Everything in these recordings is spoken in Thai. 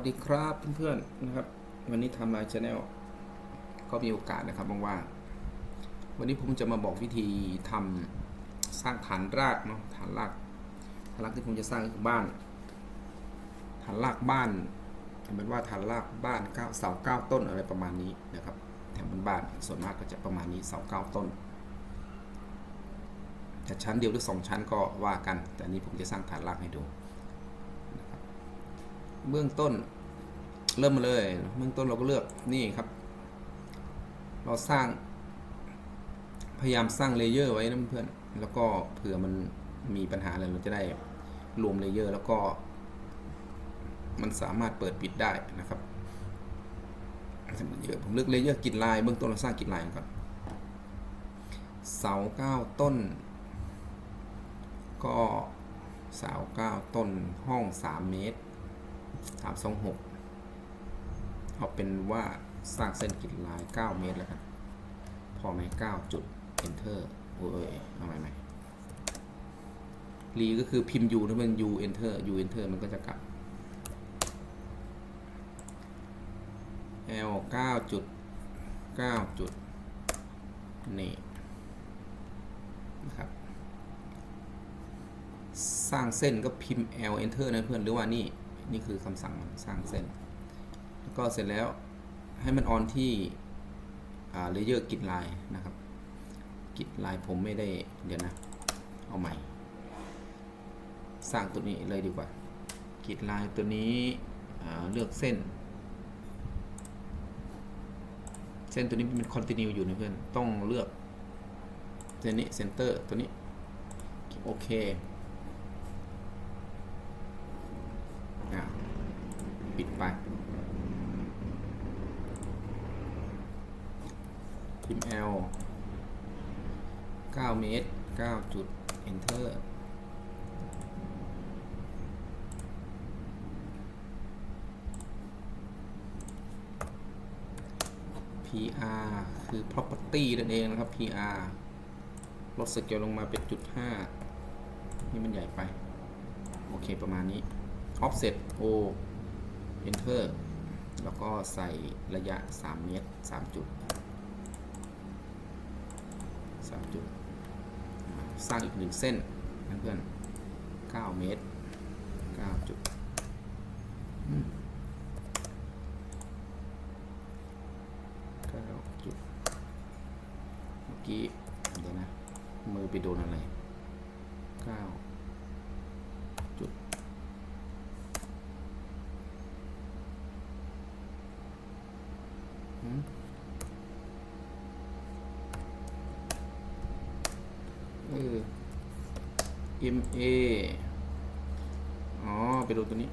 วัสดีครับเพื่อนๆนะครับ วันนี้ทำลายชาแนลก็มีโอกาสนะครับว่างๆวันนี้ผมจะมาบอกวิธีทำสร้างฐานรากเนาะฐานรากฐานรากที่ผมจะสร้างคือบ้าน ฐานรากบ้านเอาเป็นว่าฐานรากบ้านเก้าเสาเก้าต้นอะไรประมาณนี้นะครับแถวบ้านส่วนมากก็จะประมาณนี้เสาเก้าต้นแต่ชั้นเดียวหรือสองชั้นก็ว่ากัน แต่นี้ผมจะสร้างฐานรากให้ดู เบื้องต้น เริ่มมาเลย เบื้องต้นเราก็เลือกนี่ครับ เราสร้าง พยายามสร้างเลเยอร์ไว้นะเพื่อนแล้วก็เผื่อมันมีปัญหาอะไรเราจะได้รวมเลเยอร์แล้วก็ มันสามารถเปิดปิดได้นะครับเยอะผมเลือกเลเยอร์กินลายเบื้องต้นเราสร้างกินลายก่อนเสาเก้าต้น ก็เสาเก้าต้นห้องสามเมตร สามสองหกเอาเป็นว่าสร้างเส้นกรีดลาย9เมตรแล้วกันพอไหม9จุด enter โอ้ยเอาใหม่ใหม่รีก็คือพิมพ์ u ถ้าเป็น u enter u enter มันก็จะกลับ l 9จุด9จุดนี่นะครับ สร้างเส้นก็พิมพ์ l enter นะเพื่อนหรือว่านี่ นี่คือคำสั่งสร้างเส้น แล้วก็เสร็จแล้วให้มันออนที่เลเยอร์กิดลายนะครับ กิดลายผมไม่ได้เดี๋ยวนะ เอาใหม่ สร้างตัวนี้เลยดีกว่า กิดลายตัวนี้เลือกเส้น เส้นตัวนี้เป็นคอนติเนียอยู่นะเพื่อน ต้องเลือกเส้นนี้เซนเตอร์ตัวนี้ โอเค ปิดไป พิมพ์ L 9 เมตร 9 จุด enter PR คือ property นั่นเองนะครับ PR ลดสเกลลงมาเป็นจุด5นี่มันใหญ่ไป โอเคประมาณนี้ offset O enter แล้วก็ใส่ระยะ 3 เมตร 3 จุด 3จุดสร้างอีกหนึ่งเส้นเพื่อน9เมตร9จุด 9 จุด เมื่อกี้ เดี๋ยวนะ มือไปโดนอะไร 9 จุด เออ MA อ๋อ ไปดูตัวนี้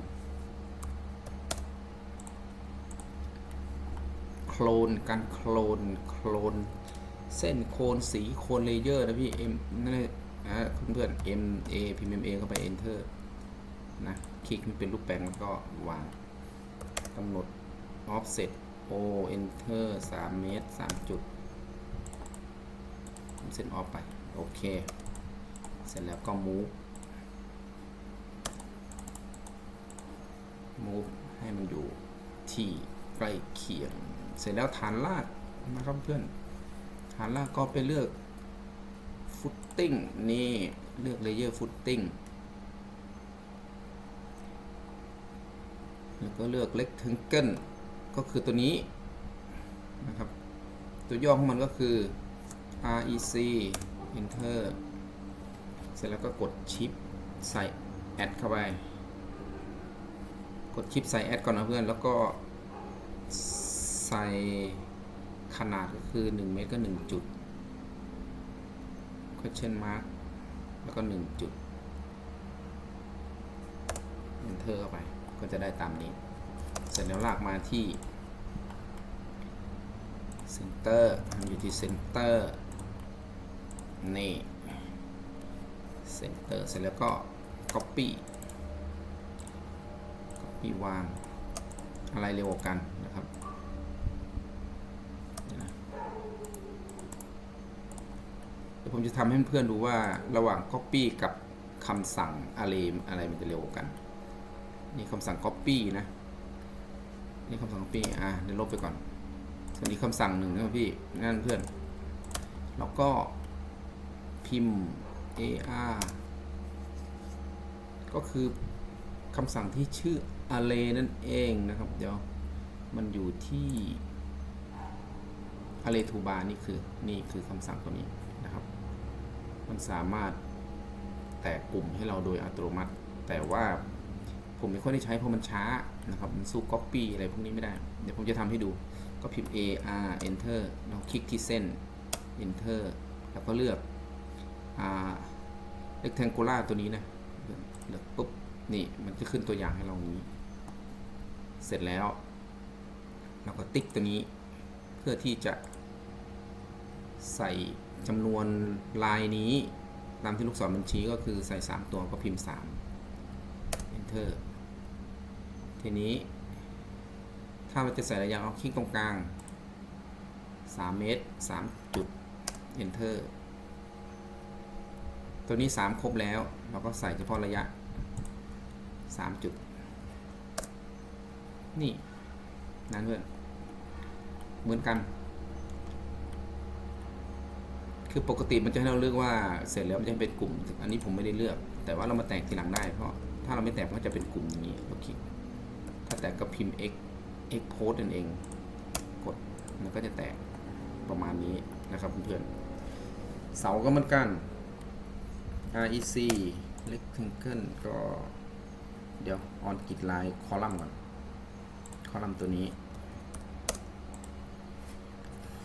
โคลน การโคลน โคลน เส้นโคนสีโคนเลเยอร์นะพี่ M นั่นเลยอ่าเพื่อนๆ MA พิมพ์ MA เข้าไป Enter นะ คลิกมันเป็นรูปแปลงแล้วก็วางกำหนด offset O enter 3 เมตร 3 จุดเส้นออฟไป โอเค เสร็จแล้วก็ move move ให้มันอยู่ที่ใกล้เคียง เสร็จแล้วฐานลากนะครับเพื่อน ฐานลากก็ไปเลือก footing นี่เลือก layer footing แล้วก็เลือก rectangle ก็คือตัวนี้นะครับ ตัวย่อของมันก็คือ rec enter เสร็จแล้วก็กดชิปใส่ add เข้าไป กดชิปใส่ add ก่อนนะเพื่อน แล้วก็ใส่ขนาดก็คือ 1 เมตรก็ 1 จุด question mark แล้วก็ 1 จุด enter เข้าไป ก็จะได้ตามนี้ เสร็จแล้วลากมาที่เซนเตอร์อยู่ที่เซน เตอร์นี่เซนเตอร์เสร็จแล้วก็ copy copy วาง อะไรเร็วกว่ากันนะครับเดี๋ยวผมจะทำให้เพื่อนดูว่าระหว่าง copy กับคำสั่ง array อะไรมันจะเร็วกว่ากัน นี่คำสั่ง copy นะ นี่คำสั่ง copy อะเดี๋ยวลบไปก่อน ส่วนนี้คำสั่งหนึ่งนะพี่นั่นเพื่อน แล้วก็พิมพ์ ar ก็คือคำสั่งที่ชื่อ array นั่นเองนะครับ เดี๋ยวมันอยู่ที่ array to bar นี่คือ นี่คือคำสั่งตัวนี้นะครับ มันสามารถแตกกลุ่มให้เราโดยอัตโนมัติ แต่ว่าผมไม่ค่อยได้ใช้เพราะมันช้านะครับ มันสู้ copy อะไรพวกนี้ไม่ได้ เดี๋ยวผมจะทำให้ดู ก็พิมพ์ A R enter แล้วคลิกที่เส้น enter แล้วก็เลือก rectangular ตัวนี้นะเลือกปุ๊บ นี่มันจะขึ้นตัวอย่างให้เราอย่างนี้ เสร็จแล้ว เราก็ติ๊กตัวนี้ เพื่อที่จะใส่จำนวนลายนี้ ตามที่ลูกศรมันชี้ก็คือใส่ 3 ตัวก็พิมพ์ 3 enter ทีนี้ ถ้าเราจะใส่ระยะเอาคลิกตรงกลาง 3 เมตร 3 จุด enter ตัวนี้ 3 ครบแล้ว เราก็ใส่เฉพาะระยะ 3 จุด นี่นั่นเพื่อนเหมือนกัน คือปกติมันจะให้เราเลือกว่าเสร็จแล้วมันจะเป็นกลุ่ม อันนี้ผมไม่ได้เลือก แต่ว่าเรามาแต่งทีหลังได้เพราะถ้าเราไม่แต่งมันจะเป็นกลุ่มอย่างนี้เราคถ้าแต่งก็พิมพ์ x x post นั่นเอง กดมันก็จะแตกประมาณนี้นะครับเพื่อนๆเสาก็เหมือนกัน rec rectangle ก็ เดี๋ยว on grid line คอลัมน์ก่อนคอลัมน์ตัวนี้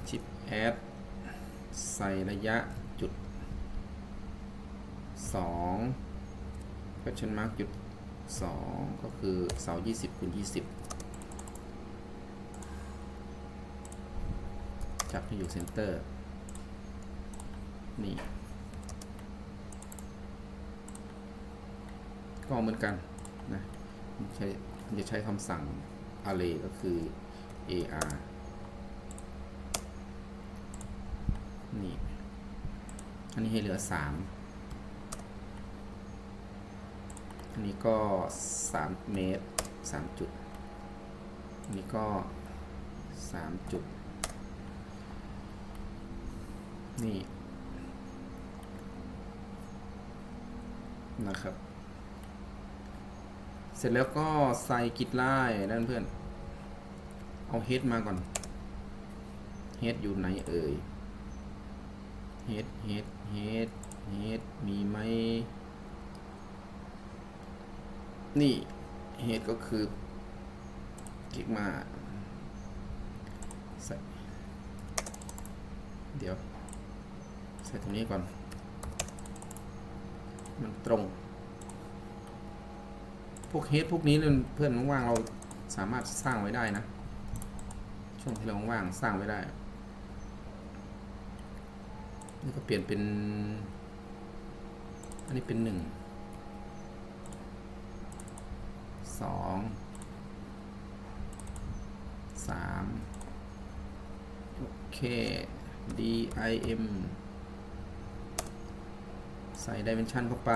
ชิป add ใส่ระยะจุด 2 question mark จุด 2 ก็คือเสา 20คูณ20 จับให้อยู่เซนเตอร์ นี่ ก็เหมือนกันนะใช้จะใช้คำสั่ง array ก็คือ ar นี่ อันนี้ให้เหลือ 3 อันนี้ก็ 3 เมตร 3 จุด อันนี้ก็ 3 จุด นี่ นะครับ สร็จแล้วก็ใส่กิดไล่ด้านเพื่อน เอาเฮดมาก่อน เฮดอยู่ไหนเอ่ย เฮดเฮดเฮดเฮดมีไหม นี่เฮดก็คือคลิกมาใส่เดี๋ยว ใส่ตรงนี้ก่อน มันตรง พวกเฮดพวกนี้เพื่อนว่างๆเราสามารถสร้างไว้ได้นะ ช่วงที่เราว่างสร้างไว้ได้นี่ก็เปลี่ยนเป็น อันนี้เป็นหนึ่งสองสามโอเค dim ใส่ dimension เข้าไป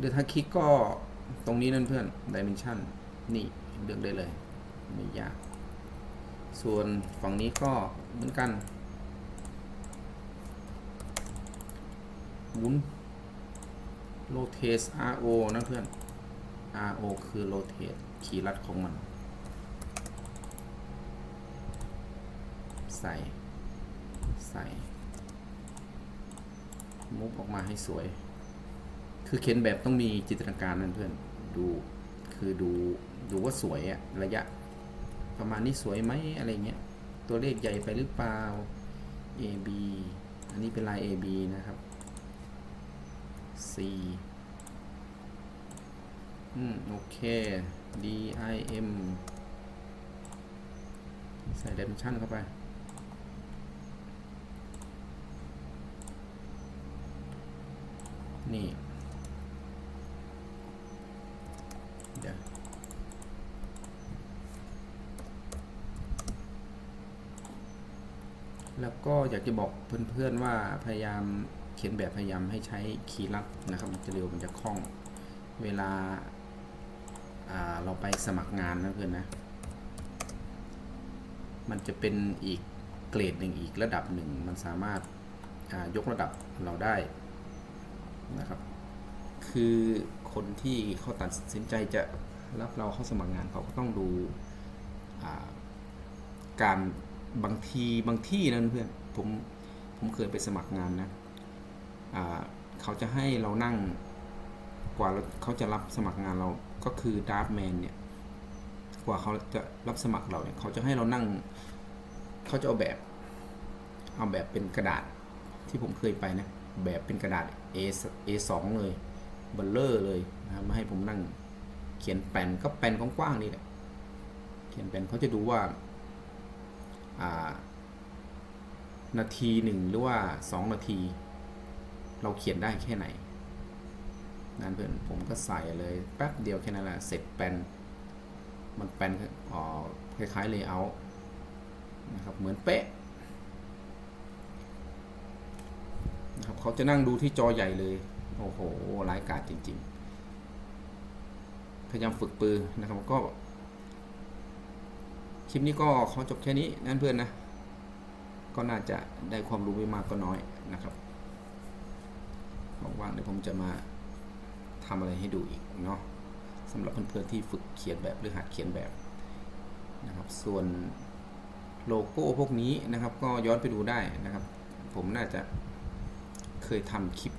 เดี๋ยวถ้าคลิกก็ตรงนี้นั่นเพื่อน dimension นี่เลือกได้เลย ไม่ยาก ส่วนฝั่งนี้ก็เหมือนกันหมุน rotate RO นะเพื่อน RO คือ rotate ขีดลัดของมัน ใส่ ใส่ มุกออกมาให้สวย คือเขียนแบบต้องมีจินตนาการนั่นเพื่อนดูคือดูดูว่าสวยอะระยะ ประมาณนี้สวยไหมอะไรเงี้ยตัวเลขใหญ่ไปหรือเปล่า AB อันนี้เป็นลาย AB นะครับ C อืมโอเค DIM ใส่ dimension เข้าไปนี่ เดี๋ยว แล้วก็อยากจะบอกเพื่อนๆว่าพยายามเขียนแบบพยายามให้ใช้คีย์ลัดนะครับ มันจะเร็วมันจะคล่อง เวลาาเราไปสมัครงานนะเพื่อนนะ มันจะเป็นอีกเกรดหนึ่งอีกระดับหนึ่ง มันสามารถายกระดับเราได้นะครับ คือคนที่เขาตัดสินใจจะรับเราเข้าสมัครงานเขาก็ต้องดูาการ บางทีบางที่นะเพื่อนผมผมเคยไปสมัครงานนะเขาจะให้เรานั่งกว่าเขาจะรับสมัครงานเราก็คือดาร์ฟแมนเนี่ยกว่าเขาจะรับสมัครเราเนี่ยเขาจะให้เรานั่งเขาจะเอาแบบ เอาแบบเป็นกระดาษที่ผมเคยไปนะแบบเป็นกระดาษ A A2 เลยเบลเลอร์เลยนะมาให้ผมนั่ง เขียนแผ่นก็แผ่นกว้างๆนี่แหละเขียนแผ่นเขาจะดูว่า นาทีหนึ่งหรือว่าสองนาที เราเขียนได้แค่ไหนนั่นเพื่อนผมก็ใส่เลยแป๊บเดียวแค่นั้นแหละเสร็จแปนมันแปนอ๋อคล้ายๆ layout นะครับเหมือนเป๊ะนะครับเขาจะนั่งดูที่จอใหญ่เลย โอ้โหร้ายกาจจริง ๆ พยายามฝึกปือนะครับก็ คลิปนี้ก็ขอจบแค่นี้นั่นเพื่อนนะ ก็น่าจะได้ความรู้ไม่มากก็น้อยนะครับว่างๆเดี๋ยวผมจะมาทำอะไรให้ดูอีกเนาะสำหรับเพื่อนๆที่ฝึกเขียนแบบหรือหัดเขียนแบบนะครับ ส่วนโลโก้พวกนี้นะครับ ก็ย้อนไปดูได้นะครับ ผมน่าจะเคยทำคลิป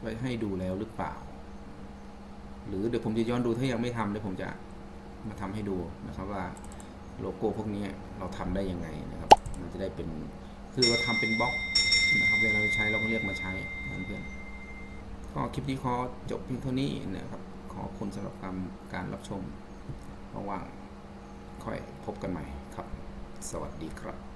ไว้ให้ดูแล้วหรือเปล่า หรือเดี๋ยวผมจะย้อนดูถ้ายังไม่ทำเดี๋ยวผมจะมาทำให้ดูนะครับว่า โลโก้พวกนี้เราทำได้ยังไงนะครับ มันจะได้เป็นคือเราทำเป็นบล็อกนะครับเวลาเราใช้เราก็เรียกมาใช้เพื่อนก็คลิปนี้ขอจบเพียงเท่านี้นะครับ ขอบคุณสำหรับการการรับชมว่างๆค่อยพบกันใหม่ครับ สวัสดีครับ